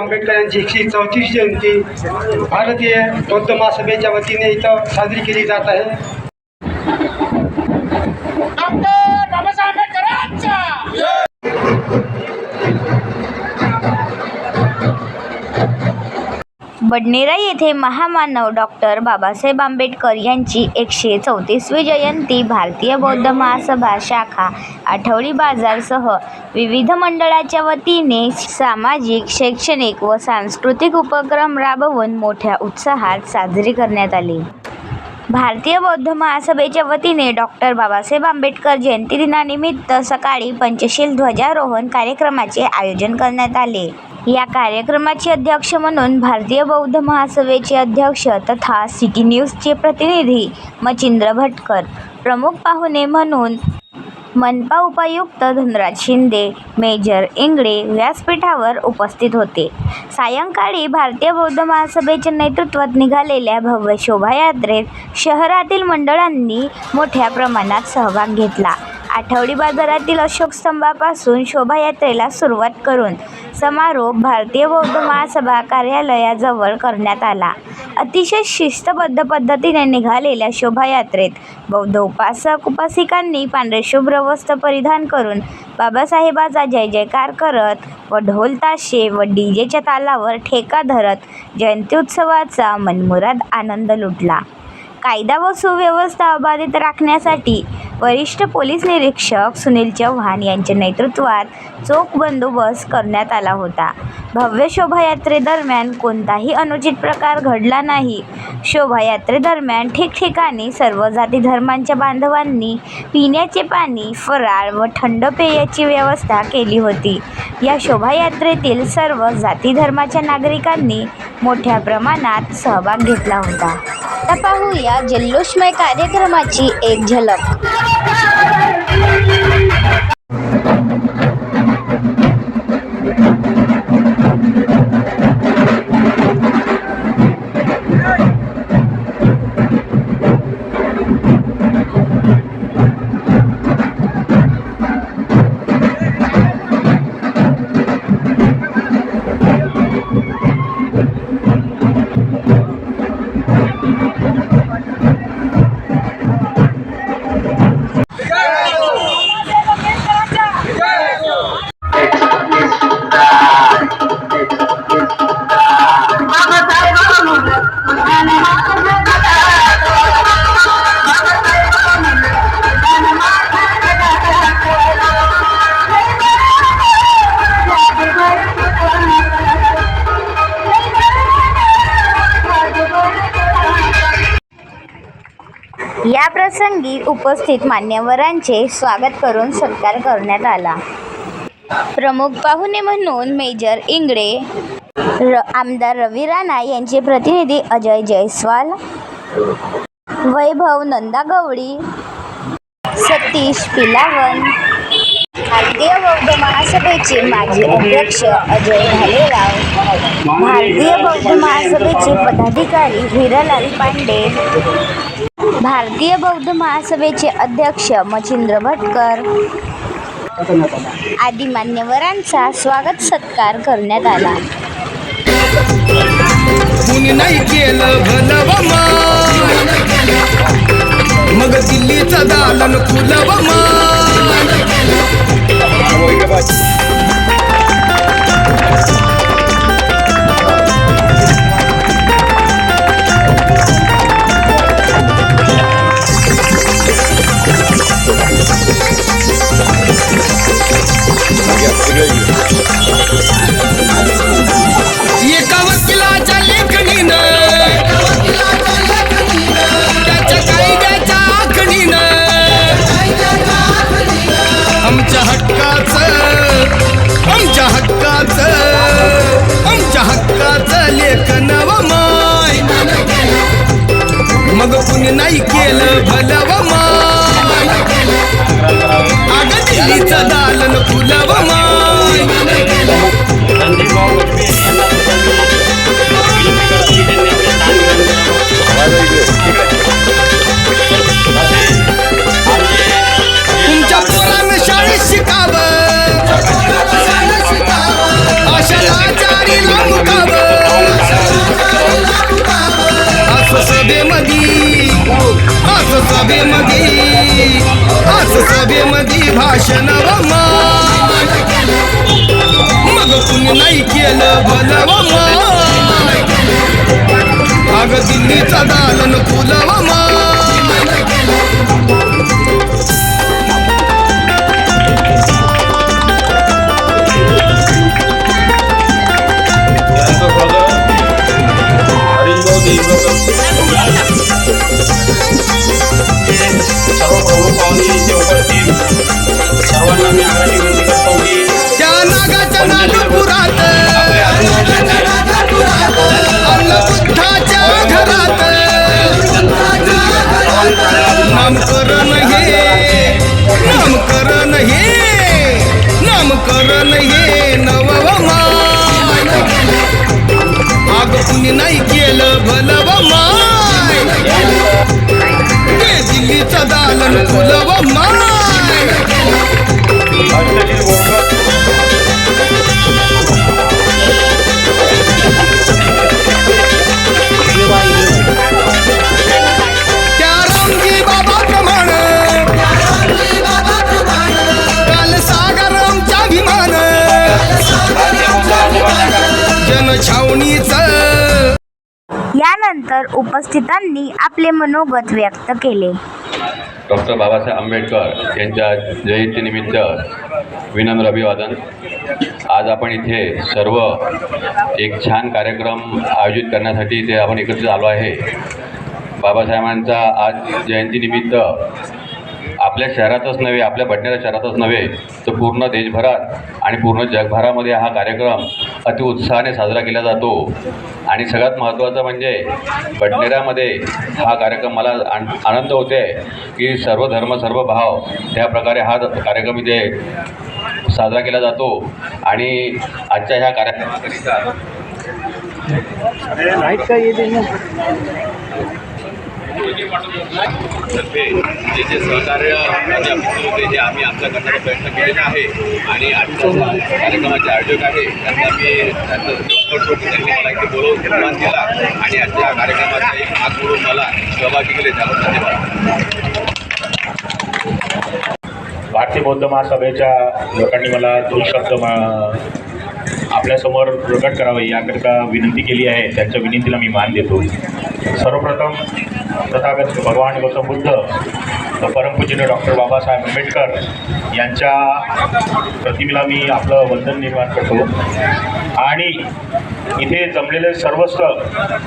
आंबेडकर यांची एकशे चौतीस जयंती भारतीय बौद्ध महासभेच्या वतीने इथं साजरी केली जात आहे. बडनेरा येथे महामानव डॉक्टर बाबासाहेब आंबेडकर यांची एकशे चौतीसवी जयंती भारतीय बौद्ध महासभा शाखा आठवडी बाजारसह विविध मंडळाच्या वतीने सामाजिक शैक्षणिक व सांस्कृतिक उपक्रम राबवून मोठ्या उत्साहात साजरी करण्यात आली. भारतीय बौद्ध महासभेच्या वतीने डॉक्टर बाबासाहेब आंबेडकर जयंती दिनानिमित्त सकाळी पंचशील ध्वजारोहण कार्यक्रमाचे आयोजन करण्यात आले. या कार्यक्रमाचे अध्यक्ष म्हणून भारतीय बौद्ध महासभेचे अध्यक्ष तथा सिटी न्यूजचे प्रतिनिधी मचिंद्र भटकर. प्रमुख पाहुणे म्हणून मनपा उपायुक्त धनराज शिंदे मेजर इंगळे व्यासपीठावर उपस्थित होते. सायंकाळी भारतीय बौद्ध महासभेच्या नेतृत्वात निघालेल्या भव्य शोभायात्रेत शहरातील मंडळांनी मोठ्या प्रमाणात सहभाग घेतला. आठवडी बाजारातील अशोक स्तंभापासून शोभायात्रेला सुरुवात करून समारोप भारतीय बौद्ध महासभा कार्यालयाजवळ करण्यात आला. अतिशय शिस्तबद्ध पद्धतीने निघालेल्या शोभायात्रेत बौद्ध उपासक उपासिकांनी पांढरेशुभ्र वस्त्र परिधान करून बाबासाहेबाचा जय जयकार करत व ढोल ताशे व डीजेच्या तालावर ठेका धरत जयंती उत्सवाचा मनमुराद आनंद लुटला. कायदा व सुव्यवस्था अबाधित राखण्यासाठी वरिष्ठ पोलीस निरीक्षक सुनील चव्हाण यांच्या नेतृत्वात चोख बंदोबस्त करण्यात आला होता. भव्य शोभायात्रेदरम्यान कोणताही अनुचित प्रकार घडला नाही. शोभायात्रेदरम्यान ठिकठिकाणी सर्व जाती धर्मांच्या बांधवांनी पिण्याचे पाणी फराळ व थंड पेयाची व्यवस्था केली होती. या शोभायात्रेतील सर्व जाती धर्माच्या नागरिकांनी मोठ्या प्रमाणात सहभाग घेतला होता. आता पाहूया जल्लोषमय कार्यक्रमाची एक झलक. यावेळी उपस्थित मान्यवरांचे स्वागत करून सत्कार करण्यात आला. प्रमुख पाहुणे म्हणून मेजर इंगळे र आमदार रवी राणा यांचे प्रतिनिधी अजय जयस्वाल वैभव नंदा गवळी सतीश पिलावन भारतीय बौद्ध महासभेचे माजी अध्यक्ष अजय भालेराव. भारतीय बौद्ध महासभेचे पदाधिकारी हिरालाल पांडे. भारतीय बौद्ध महासभेचे अध्यक्ष मचिंद्र भटकर. आदी मान्यवरांचा स्वागत सत्कार करण्यात आला. मग दिल्लीचा दालन खुलवमा व मान एका मग कुणी नाही केलं भलव व माय. अगं दिल्लीचं दालन फुलव व माय सभेमध्ये आज सभेमध्ये भाषण मग कुणी नाही केलं भलवमा अग दिल्लीचा दालन फुलवमा Thank you. नामकरण हे नवमाय आग कुणी नाही केलं भलव माय ते दिल्लीचं दालन यानंतर उपस्थितांनी आपले मनोगत व्यक्त केले. डॉक्टर बाबासाहेब आंबेडकर यांच्या जयंतीनिमित्त विनम्र अभिवादन. आज आपण इथे सर्व एक छान कार्यक्रम आयोजित करण्यासाठी इथे आपण एकत्रित आलो आहे. बाबासाहेबांचा आज जयंतीनिमित्त आपल्या शहरातच नव्हे आपल्या बडनेरा शहरातच नव्हे तर पूर्ण देशभरात आणि पूर्ण जगभरामध्ये हा कार्यक्रम अतिउत्साहाने साजरा केला जातो. आणि सगळ्यात महत्त्वाचं म्हणजे बडनेरामध्ये हा कार्यक्रम मला आन आनंद होते की सर्व धर्म सर्व भाव त्या प्रकारे हा कार्यक्रम इथे साजरा केला जातो. आणि आजच्या ह्या कार्यक्रमाकरिता तर्फे जे जे सहकार्य माझ्या मित्र होते जे आम्ही आमचा करण्याचा प्रयत्न केलेला आहे आणि आजच्या कार्यक्रमाचे आयोजक आहे त्यांना मी त्यांचा करतो की त्यांनी मला इथे बोलवून सन्मान केला आणि आजच्या कार्यक्रमाचा एक भाग म्हणून मला सहभागी केले त्याबद्दल धन्यवाद. भारतीय बौद्ध महासभेच्या लोकांनी मला दोन शब्द मा- आपल्यासमोर प्रकट करावे याकरिता विनंती केली आहे. त्यांच्या विनंतीला मी मान देतो. सर्वप्रथम तथागत भगवान गौतम बुद्ध व परमपूज्य डॉक्टर बाबासाहेब आंबेडकर यांच्या प्रतिमेला मी आपलं वंदन निर्माण करतो. आणि इथे जमलेले सर्वस्व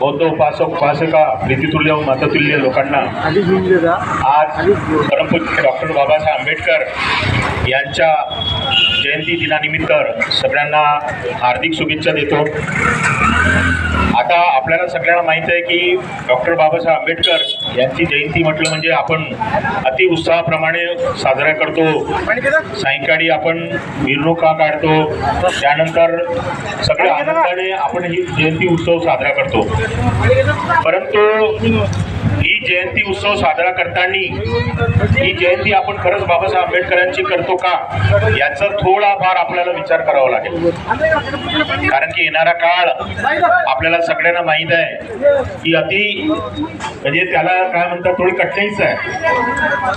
बौद्ध उपासक उपासिका प्रीतितुल्य व मततुल्य लोकांना आज परमपूज्य डॉक्टर बाबासाहेब आंबेडकर यांच्या जयंती दिनानिमित्त सगळ्यांना हार्दिक शुभेच्छा देतो. आता आपल्याला सगळ्यांना माहीत आहे की डॉक्टर बाबासाहेब आंबेडकर यांची जयंती म्हटलं म्हणजे आपण अति उत्साहाप्रमाणे साजरा करतो. सायंकाळी आपण मिरवणुका काढतो? त्यानंतर सगळ्या आनंदाने आपण ही जयंती उत्सव साजरा करतो. परंतु जयंती उत्सव साजरा करताना ही जयंती आपण खरंच बाबासाहेब आंबेडकरांची करतो का? याचा थोडाफार आपल्याला विचार करावा लागेल. कारण की येणारा काळ आपल्याला सगळ्यांना माहीत आहे. की अति म्हणजे त्याला काय म्हणतात थोडी कठीणच आहे.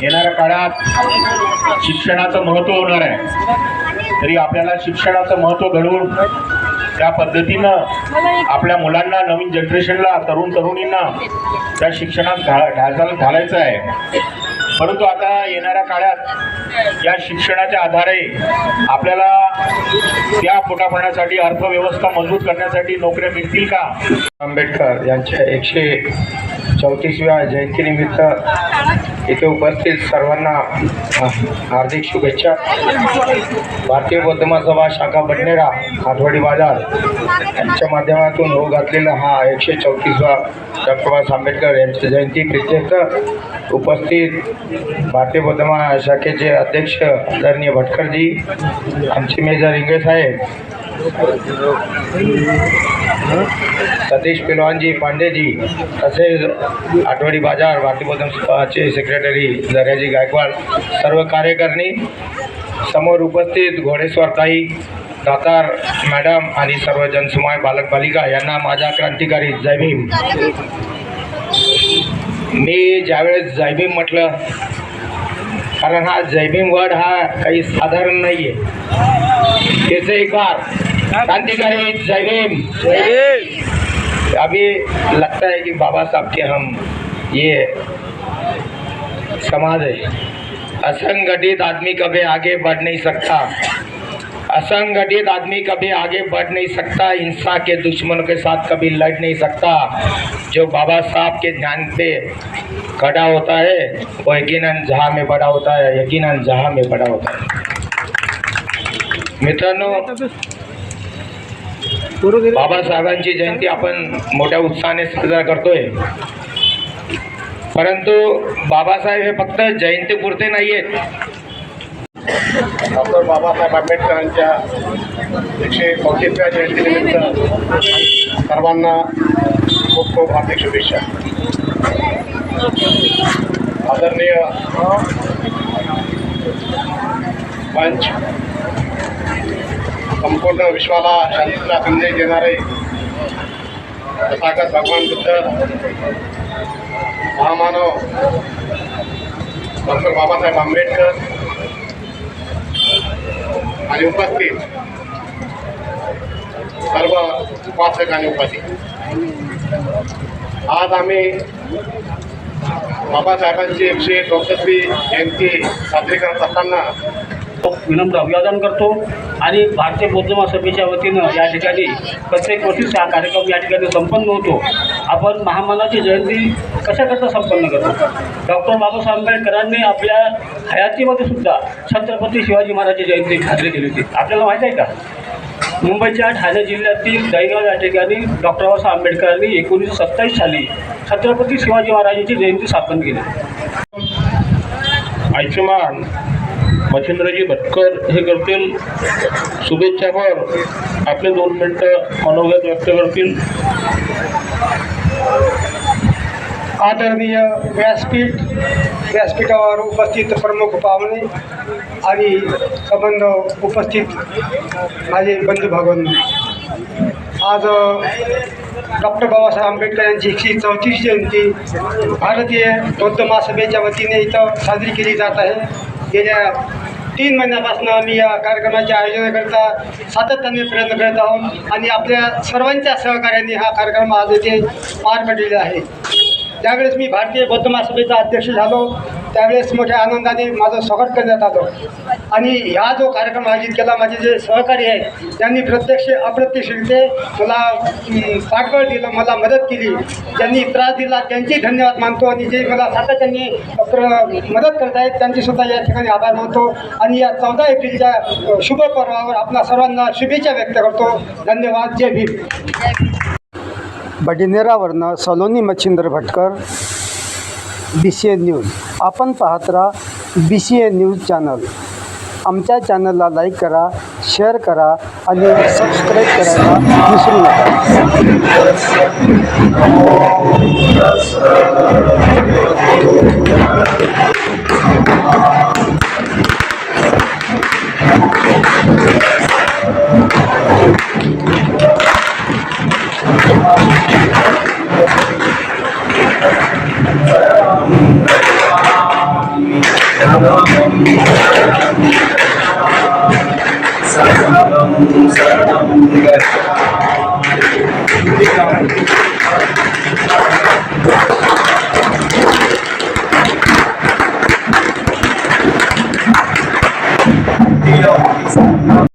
येणाऱ्या काळात शिक्षणाचं महत्त्व होणार आहे. तरी आपल्याला शिक्षणाचं महत्त्व घडवून त्या पद्धतीनं आपल्या मुलांना नवीन जनरेशनला तरुण तरुणींना त्या शिक्षणात घा घालायचं आहे. परंतु आता येणाऱ्या काळात या शिक्षणाच्या आधारे आपल्याला त्या पोटापाण्यासाठी अर्थव्यवस्था मजबूत करण्यासाठी नोकऱ्या मिळतील का? आंबेडकर यांच्या एकशे चौतीसव्या जयंतीनिमित्त इथे उपस्थित सर्वांना हार्दिक शुभेच्छा. भारतीय बौद्ध महासभा शाखा बडनेरा आठवडी बाजार यांच्या माध्यमातून होऊ घातलेला हा एकशे चौतीसवा डॉक्टर बाबासाहेब आंबेडकर यांची जयंती प्रत्येक उपस्थित भारतीय बौद्ध महाशाखेचे अध्यक्ष आदरणीय भटकरजी आमचे मेजर इंगे साहेब सतीश पिलवानजी पांडेजी तसेच आठवडी बाजार भारतीय सेक्रेटरी दर्याजी गायकवाड सर्व कार्यकारिणी समोर उपस्थित घोडेस्वारताई दातार मॅडम आणि सर्व जनसमुदाय बालकबालिका यांना माझा क्रांतिकारी जय भीम. मी ज्यावेळेस जय भीम म्हटलं कारण हा जयभीम वर्ड हा काही साधारण नाही आहे केसरीकार अभी लगता है कि बाबा साहब के हम ये समाज है असंगठित आदमी कभी आगे बढ़ नहीं सकता। असंगठित आदमी कभी आगे बढ़ नहीं सकता। हिंसा के दुश्मनों के साथ कभी लड़ नहीं सकता। जो बाबा साहब के ध्यान पे खड़ा होता है, वो यकीनन जहाँ में बड़ा होता है, यकीनन जहाँ में बड़ा होता है। मित्रांनो बाबासाहेबांची जयंती आपण मोठ्या उत्साहाने साजरा करतोय. परंतु बाबासाहेब हे फक्त जयंतीपुरते नाही आहेत डॉक्टर बाबासाहेब आंबेडकरांच्या एकशे चौतीसव्या जयंतीनिमित्त सर्वांना खूप खूप हार्दिक शुभेच्छा. आदरणीय पंच संपूर्ण विश्वाला शांतीचा संदेश देणारे तथागत भगवान बुद्ध महामानव डॉक्टर बाबासाहेब आंबेडकर आणि उपस्थित सर्व उपासक आणि उपासिक. आज आम्ही बाबासाहेबांची एकशे चौसष्टी जयंती साजरी करत असताना विनम्र अभिवादन करतो आणि भारतीय बौद्ध महासभेच्या वतीनं या ठिकाणी प्रत्येक वर्षीच हा कार्यक्रम या ठिकाणी संपन्न होतो. आपण महामानाची जयंती कशाकरता संपन्न करतो? डॉक्टर बाबासाहेब आंबेडकरांनी आपल्या हयातीमध्ये सुद्धा छत्रपती शिवाजी महाराजची जयंती साजरी केली होती. आपल्याला माहीत आहे का? मुंबईच्या ठाणे जिल्ह्यातील दहीगाव या ठिकाणी डॉक्टर बाबासाहेब आंबेडकरांनी एकोणीसशे सत्तावीस साली छत्रपती शिवाजी महाराजांची जयंती स्थापन केली. आयुष्यमान मच्छिंद्रजी भटकर हे करतील. शुभेच्छावर आपले दोन मिनटं मनोगत व्यक्त करतील. आदरणीय व्यासपीठ व्यासपीठावर उपस्थित प्रमुख पाहुणे आणि संबंध उपस्थित माझे बंधू भगवान आज डॉक्टर बाबासाहेब आंबेडकर यांची एकशे चौतीस जयंती भारतीय बौद्ध महासभेच्या वतीने इथं साजरी केली जात आहे. गेल्या तीन महिन्यापासून आम्ही या कार्यक्रमाच्या आयोजनाकरिता सातत्याने प्रयत्न करत आहोत आणि आपल्या सर्वांच्या सहकार्याने हा कार्यक्रम आज येथे पार पडलेला आहे. ज्यावेळेस मी भारतीय बौद्ध महासभेचा अध्यक्ष झालो. त्यावेळेस मोठ्या आनंदाने माझं स्वागत करण्यात आलं. आणि ह्या जो कार्यक्रम आयोजित केला माझे जे सहकारी आहेत त्यांनी प्रत्यक्ष अप्रत्यक्षरित्या मला पाठबळ दिलं मला मदत केली. ज्यांनी त्रास दिला त्यांची धन्यवाद मानतो आणि जे मला सातत्याने प्र मदत करत आहेत त्यांचीसुद्धा या ठिकाणी आभार मानतो. आणि या चौदा एप्रिलच्या शुभ पर्वावर आपल्या सर्वांना शुभेच्छा व्यक्त करतो. धन्यवाद. जय Bhim. बडिनेरावरनं Saloni Machhindra Bhatkar. B C A news. आपण पाहत राहा B C A news channel. आमच्या चॅनलला लाईक करा शेअर करा आणि सबस्क्राईब करायला विसरू नका. Thank you guys.